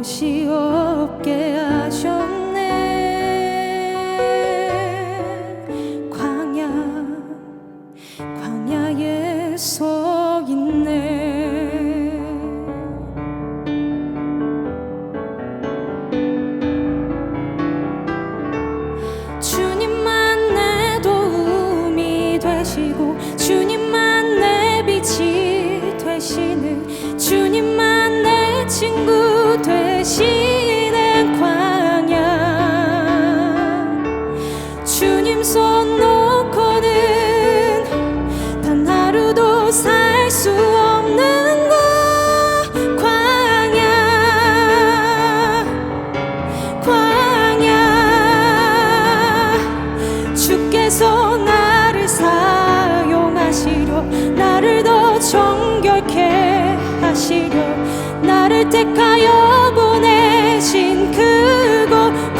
곳이 없게 하셨네 되시는 광야. 주님 손 놓고는 단 하루도 살 수 없는 곳 광야. 광야. 주께서 나를 사용하시려 나를 더 정결케 하시려 나를 택하여 보내신 그곳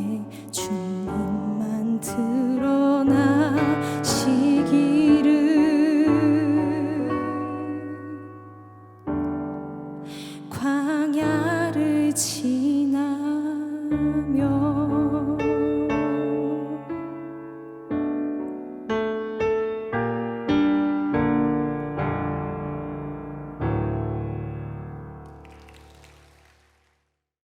하며